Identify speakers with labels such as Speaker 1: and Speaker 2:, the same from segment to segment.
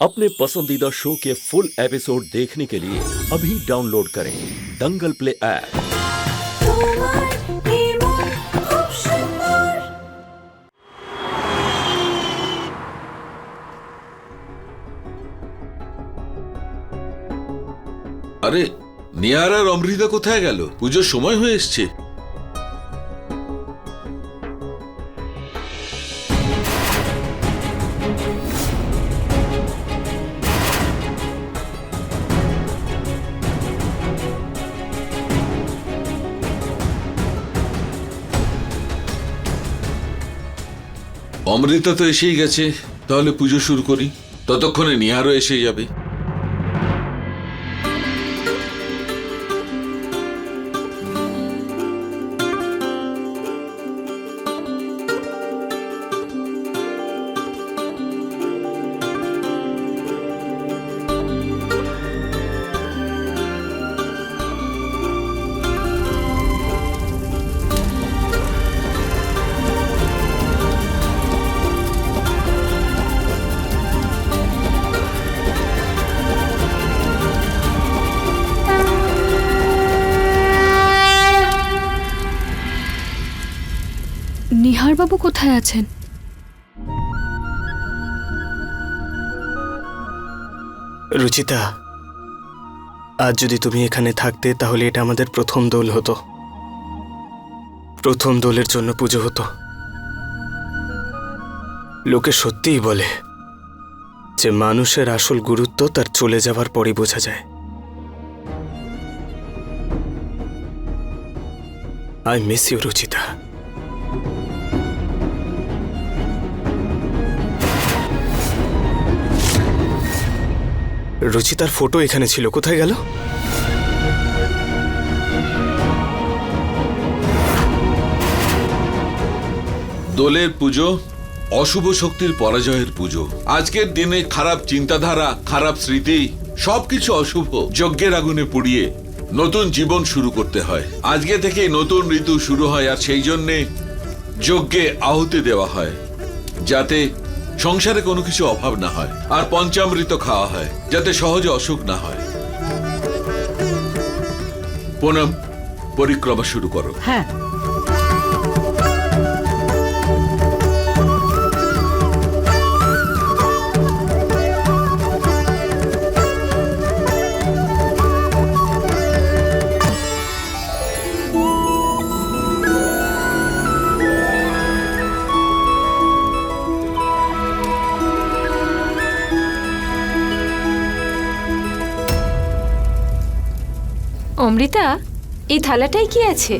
Speaker 1: अपने पसंदीदा शो के फुल एपिसोड देखने के लिए अभी डाउनलोड करें दंगल प्ले ऐप
Speaker 2: তোমার নির্মল খুব সুন্দর
Speaker 3: আরে নিয়ার আর অমৃতা কোথায় গেল পুজোর সময় হয়ে এসছে অমৃতা তো এসেই গেছে তাহলে পুজো শুরু করি। ততক্ষণে নিহারও এসে যাবে।
Speaker 4: নিহারবাবু কোথায় আছেন?
Speaker 5: রুচিতা, আজ যদি তুমি এখানে থাকতে, তাহলে এটা আমাদের প্রথম দোল হতো। প্রথম দোলের জন্য পুজো হতো। লোকে সত্যিই বলে যে, মানুষের আসল গুরুত্ব তার চলে যাওয়ার পরই বোঝা যায়। I miss you Ruchita. রুচিতার photo এখানে ছিল। কোথায় গেল?
Speaker 3: দোলের পুজো, অশুভ শক্তির পরাজয়ের পুজো। আজকের দিনে খারাপ চিন্তাধারা, খারাপ স্মৃতি, সবকিছু অশুভ। যজ্ঞের আগুনে পুড়িয়ে নতুন জীবন শুরু করতে হয়। আজকে থেকে নতুন ঋতু শুরু হয় আর সেই জন্যে যজ্ঞে আহুতি দেওয়া হয়। যাতে সংসারে কোনো কিছু অভাব না হয়, আর পঞ্চামৃত খাওয়া হয়, যাতে সহজে অসুখ না হয়। পুনম পরিক্রমা শুরু করো।
Speaker 6: হ্যাঁ।
Speaker 4: অমৃতা, এই থালাটাই কি আছে?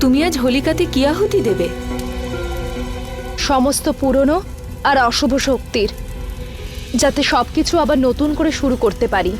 Speaker 4: তুমি আজ হোলিকাতে কি আহুতি দেবে?
Speaker 7: সমস্ত পুরনো আর অশুভ শক্তির, যাতে সবকিছু আবার নতুন করে শুরু করতে পারি।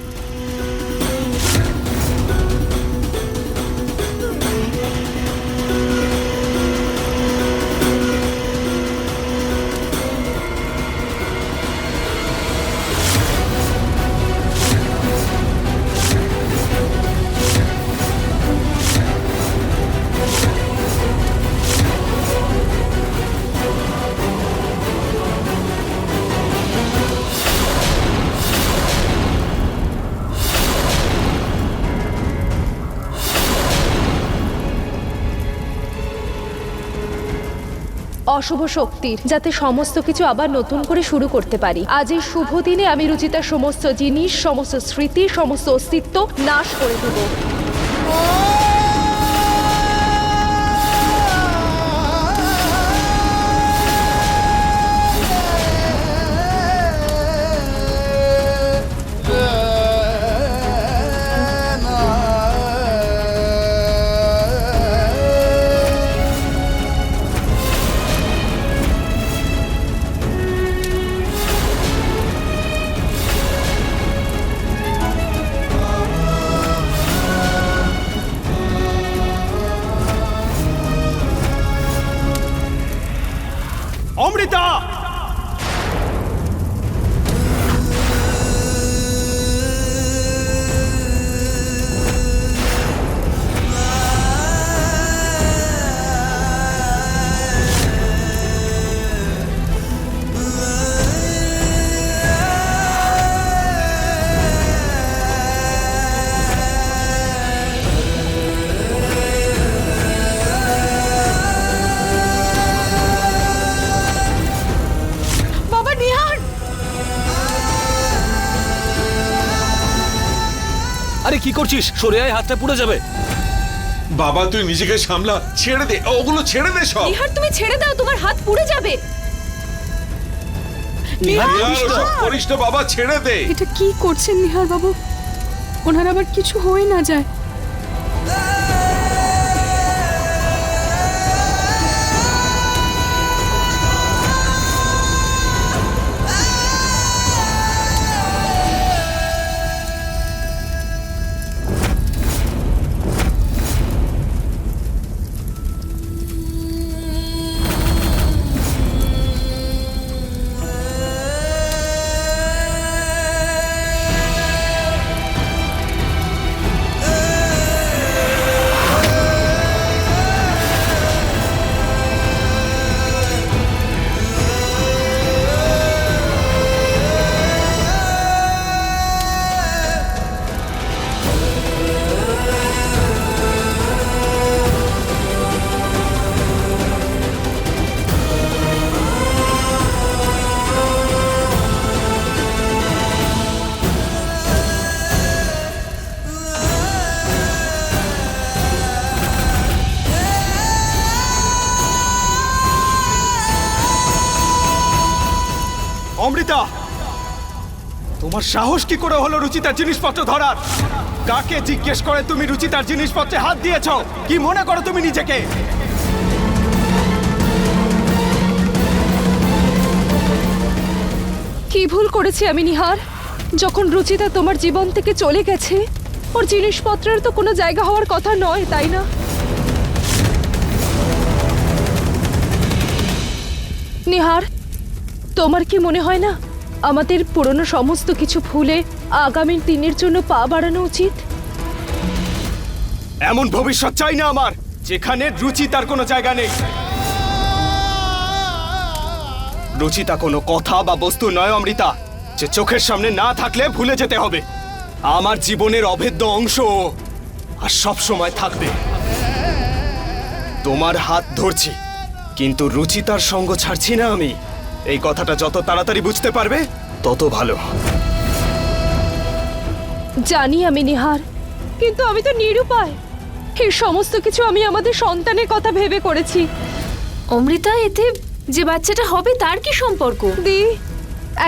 Speaker 7: অশুভ শক্তির, যাতে সমস্ত কিছু আবার নতুন করে শুরু করতে পারি। আজ এই শুভ দিনে আমি রুচিতার সমস্ত জিনিস, সমস্ত স্মৃতি, সমস্ত অস্তিত্ব নাশ করে দেব।
Speaker 6: করছিস সরে আয় হাতটা পুড়ে যাবে।
Speaker 3: বাবা তুই নিজেকে সামলা ছেড়ে দে ওগুলো ছেড়ে দে সব।
Speaker 4: নিহার তুমি ছেড়ে দাও তোমার হাত পুড়ে যাবে।
Speaker 6: নিহার,
Speaker 3: নিহার,
Speaker 6: করিস
Speaker 3: করিস না বাবা ছেড়ে দে।
Speaker 8: এটা কি করছেন নিহার বাবু ওনার আবার কিছু হয়ে না যায়।
Speaker 5: অমৃতা তোমার সাহস কি করে হলো রুচিতার জিনিসপত্র ধরার? কাকে জিজ্ঞেস করে তুমি রুচিতার জিনিসপত্রে হাত দিয়েছ? কি মনে করো তুমি নিজেকে?
Speaker 7: কি ভুল করেছি আমি, নিহার? যখন রুচিতা তোমার জীবন থেকে চলে গেছে, ওর জিনিসপত্রের তো কোনো জায়গা হওয়ার কথা নয়, তাই না? নিহার তোমার কি মনে হয় না? আমাদের পুরনো সমস্ত কিছু ভুলে আগামী দিনের জন্য পা বাড়ানো উচিত?
Speaker 5: এমন ভবিষ্যৎ চাই না আমার, যেখানে রুচিতার কোনো জায়গা নেই। রুচিতা কোনো কথা বা বস্তু নয়, অমৃতা। যে চোখের সামনে না থাকলে ভুলে যেতে হবে। আমার জীবনের অভেদ্য অংশ আর সব সময় থাকবে। তোমার হাত ধরছি, কিন্তু রুচিতার সঙ্গ ছাড়ছি না আমি। এই কথাটা যত তাড়াতাড়ি বুঝতে পারবে তত ভালো।
Speaker 7: জানি আমি নিহার কিন্তু আমি তো নিরুপায়। এই সমস্ত কিছু আমি আমাদের সন্তানের কথা ভেবে করেছি।
Speaker 4: অমৃতা এতে যে বাচ্চাটা হবে তার কি সম্পর্ক?
Speaker 7: দি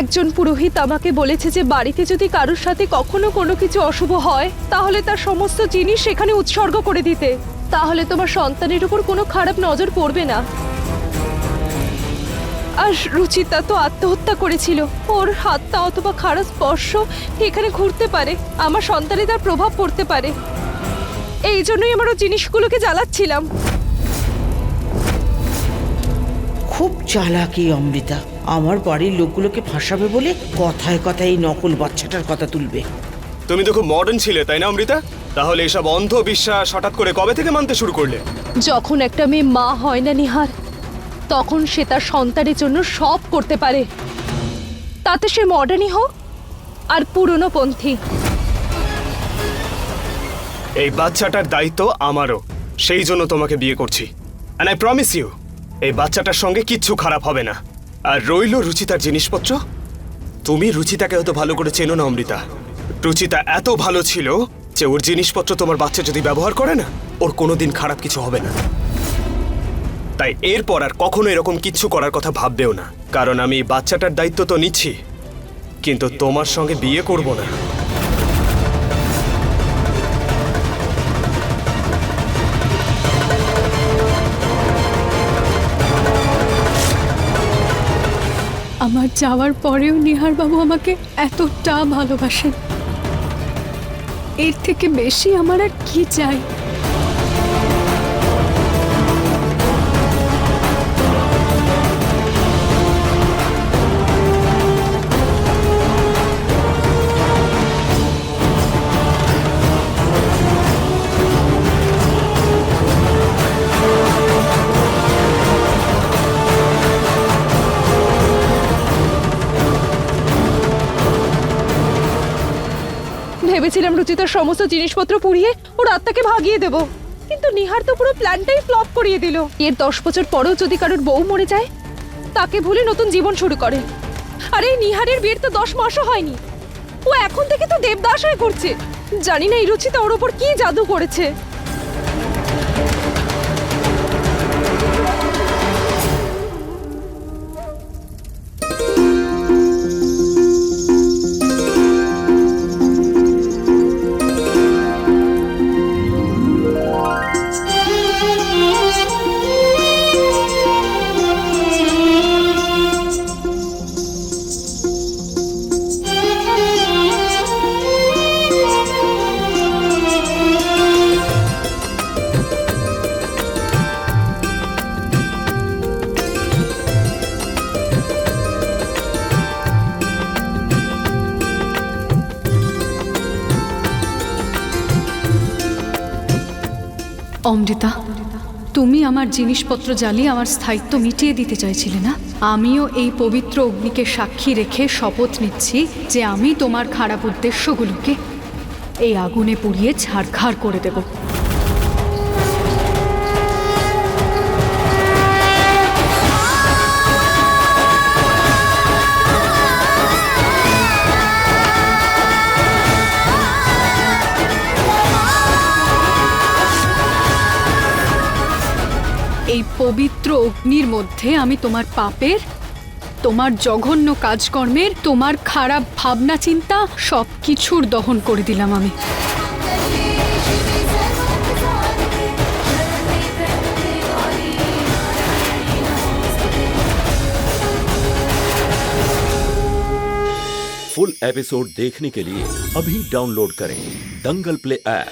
Speaker 7: একজন পুরোহিত আমাকে বলেছে যে বাড়িতে যদি কারোর সাথে কখনো কোনো কিছু অশুভ হয় তাহলে তার সমস্ত জিনিস সেখানে উৎসর্গ করে দিতে। তাহলে তোমার সন্তানের উপর কোনো খারাপ নজর পড়বে না। আর রুচিতা তো আত্মহত্যা করেছিল। ওর হাতটা অথবা খারাপ স্পর্শ এখানে ঘুরতে পারে আমার সন্তানে তার প্রভাব পড়তে পারে। এই জন্যই আমার ওর জিনিসগুলোকে জ্বালাচ্ছিলাম।
Speaker 9: খুব চালাকি অমৃতা। আমার বাড়ির লোকগুলোকে ফাঁসাবে বলে কথায় কথায় এই নকল বাচ্চাটার কথা তুলবে।
Speaker 5: তুমি তো খুব মডার্ন ছিলে তাই না অমৃতা? তাহলে এসব অন্ধবিশ্বাস হঠাৎ করে কবে থেকে মানতে শুরু করলে?
Speaker 7: যখন একটা মেয়ে মা হয় না নিহার তখন সে তার সন্তানের জন্য সব করতে পারে। তাতে সে মডার্নই হোক আর পুরনো পন্থী।
Speaker 5: এই বাচ্চাটার দায়িত্ব আমারও। সেই জন্য তোমাকে বিয়ে করছি। অ্যান্ড আই প্রমিস ইউ এই বাচ্চাটার সঙ্গে কিচ্ছু খারাপ হবে না। আর রইল রুচিতার জিনিসপত্র? তুমি রুচিতাকে হয়তো ভালো করে চেনো না, অমৃতা। রুচিতা এত ভালো ছিল যে ওর জিনিসপত্র তোমার বাচ্চা যদি ব্যবহার করে না, ওর কোনোদিন খারাপ কিছু হবে না। তাই এরপর আর কখনো এরকম কিচ্ছু করার কথা ভাববেও না। কারণ আমি বাচ্চাটার দায়িত্ব তো নিচ্ছি। কিন্তু তোমার সঙ্গে বিয়ে করব না।
Speaker 8: আমার যাওয়ার পরেও নিহার বাবু আমাকে এতটা ভালোবাসেন। এর থেকে বেশি আমার আর কি চাই?
Speaker 7: ভেবেছিলাম রুচিতার সমস্ত জিনিসপত্র পুড়িয়ে ওর আত্মাকে ভাগিয়ে দেব। কিন্তু নিহার তো পুরো প্ল্যানটাই ফ্লপ করিয়ে দিল। এর দশ বছর পরেও যদি কারোর বউ মরে যায়, তাকে ভুলে নতুন জীবন শুরু করে। আরে, নিহারের বিয়ের তো দশ মাসও হয়নি। ও এখন থেকে তো দেবদাস করছে জানি না এই রুচিতা ওর ওপর কি জাদু করেছে।
Speaker 8: অমৃতা, তুমি আমার জিনিসপত্র জ্বালিয়ে আমার স্থায়িত্ব মিটিয়ে দিতে চাইছিলে না? আমিও এই পবিত্র অগ্নিকে সাক্ষী রেখে শপথ নিচ্ছি যে আমি তোমার খারাপ উদ্দেশ্যগুলোকে এই আগুনে পুড়িয়ে ছাড়খাড় করে দেব। পবিত্র অগ্নির মধ্যে আমি তোমার পাপের তোমার জঘন্য কাজকর্মের তোমার খারাপ ভাবনা চিন্তা সব কিছুর দহন করে দিলাম আমি
Speaker 1: फुल एपिसोड देखने के लिए अभी डाउनलोड करें दंगल प्ले ऐप